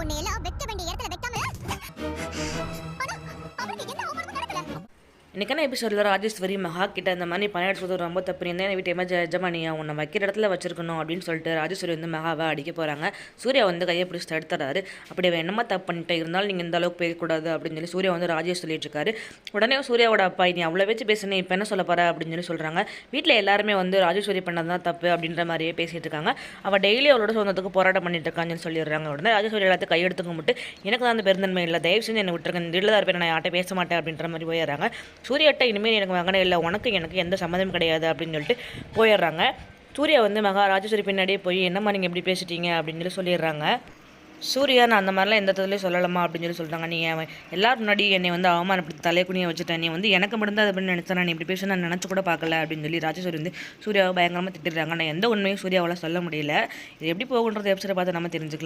உன்னை எல்லாம் வெட்ட வேண்டிய இடத்துல இன்றைக்கான எபிசோடில் ராஜேஸ்வரி மகா கிட்ட இந்த மாதிரி பணம் எடுத்து ரொம்ப தப்பு. நீ என்ன வீட்டு எமர்ஜ எஜமானியா உன்னை வைக்கிற இடத்துல வச்சிருக்கணும் அப்படின்னு சொல்லிட்டு ராஜேஸ்வரி வந்து மகாவை அடிக்க போகிறாங்க சூர்யா வந்து கையை பிடிச்சி தடுத்துறாரு. அப்படி அவன் என்னமா தப்பு பண்ணிட்டு இருந்தாலும் நீங்கள் இந்த அளவுக்கு பேசக்கூடாது அப்படின்னு சொல்லி சூர்யா வந்து ராஜேஷ் சொல்லிட்டு இருக்காரு. உடனே சூர்யாவோட அப்பா நீ அவ்வளோ வச்சு பேசுனே இப்போ என்ன சொல்ல போகிற அப்படின்னு சொல்லி சொல்கிறாங்க வீட்டில் எல்லாருமே வந்து ராஜேஸ்வரி பண்ணது தான் தப்பு அப்படின்ற மாதிரியே பேசிகிட்டு இருக்காங்க. அவள் டெய்லி அவளோட சொந்தத்துக்கு போராட்டம் பண்ணிட்டு இருக்கான்னு சொல்லிடுறாங்க. உடனே ராஜேஸ்வரி எல்லாத்தையும் கையெடுத்துக்க மட்டும் எனக்கு தான் அந்த பெருந்தன்மை இல்லை. தயவு செஞ்சு என்னை விட்டுருக்கேன் இந்த வீட்டில் தான் இருப்பேன். நான் யார்கிட்ட பேச மாட்டேன். அப்படின்ற மாதிரி போயிடுறாங்க. சூர்யாட்ட இனிமேல் எனக்கு மகனே இல்லை உனக்கு எனக்கு எந்த சம்மந்தமும் கிடையாது அப்படின்னு சொல்லிட்டு போயிடுறாங்க. சூர்யா வந்து மகா ராஜேஸ்வரி பின்னாடியே போய் என்னம்மா நீங்கள் இப்படி பேசிட்டீங்க? அப்படின்னு சொல்லி சொல்லிடுறாங்க. சூர்யா நான் அந்த மாதிரிலாம் எந்த இடத்துலையும் சொல்லலாமா அப்படின்னு சொல்லி சொல்கிறாங்க நீ அவன் எல்லாரும் முன்னாடி என்னை வந்து அவமானப்படுத்தி தலைக்குனியை வச்சுட்டேன் நீ வந்து எனக்கு மட்டும்தான் அது அப்படின்னு நினச்சேன் நான் இப்படி பேச நான் நினச்சி கூட பார்க்கல அப்படின்னு சொல்லி ராஜேஸ்வரி வந்து சூர்யாவை பயங்கரமாக திட்டிடுறாங்க. நான் எந்த உண்மையும் சூர்யாவால் சொல்ல முடியல. இது எப்படி போகுன்றது எபிசோட பார்த்து நம்ம தெரிஞ்சுக்கலாம்.